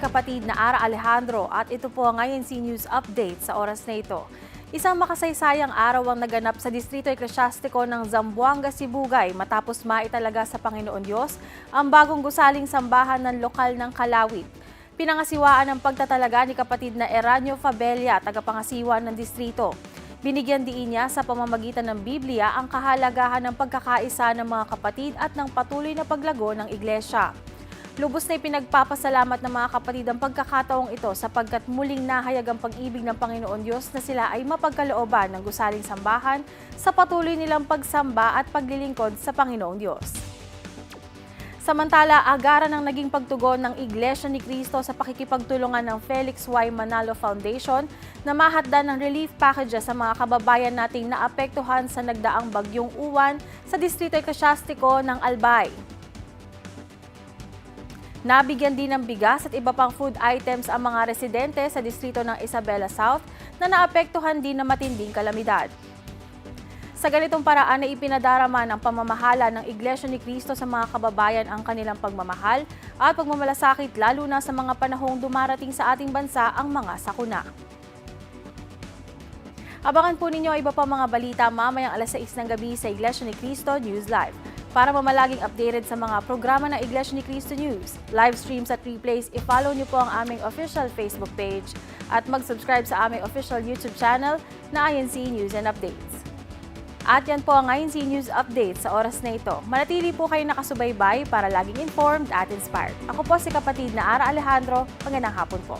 kapatid na Ara Alejandro at ito po ang INC News Update sa oras na ito. Isang makasaysayang araw ang naganap sa Distrito Eklesyastiko ng Zamboanga, Sibugay matapos maitalaga sa Panginoon Diyos ang bagong gusaling sambahan ng lokal ng Kalawit. Pinangasiwaan ang pagtatalaga ni kapatid na Eranio Fabella, tagapangasiwa ng distrito. Binigyan diin niya sa pamamagitan ng Biblia ang kahalagahan ng pagkakaisa ng mga kapatid at ng patuloy na paglago ng iglesia. Lubos na ipinagpapasalamat ng mga kapatid ang pagkakataong ito sapagkat muling nahayag ang pag-ibig ng Panginoon Diyos na sila ay mapagkalooban ng gusaling sambahan sa patuloy nilang pagsamba at paglilingkod sa Panginoong Diyos. Samantala, agaran ang naging pagtugon ng Iglesia ni Cristo sa pakikipagtulungan ng Felix Y. Manalo Foundation na mahatdan ng relief packages sa mga kababayan nating naapektuhan sa nagdaang bagyong uwan sa Distrito Eklesyastiko ng Albay. Nabigyan din ng bigas at iba pang food items ang mga residente sa distrito ng Isabela South na naapektuhan din ng matinding kalamidad. Sa ganitong paraan ay ipinadarama ng pamamahala ng Iglesia ni Cristo sa mga kababayan ang kanilang pagmamahal at pagmamalasakit lalo na sa mga panahong dumarating sa ating bansa ang mga sakuna. Abangan po ninyo iba pa mga balita mamayang alas 6 ng gabi sa Iglesia ni Cristo News Live. Para mamalaging updated sa mga programa ng Iglesia ni Cristo News, live streams at replays, i-follow niyo po ang aming official Facebook page at mag-subscribe sa aming official YouTube channel na INC News and Updates. At yan po ang INC News Update sa oras na ito. Manatili po kayo nakasubaybay para laging informed at inspired. Ako po si kapatid na Ara Alejandro. Magandang hapon po.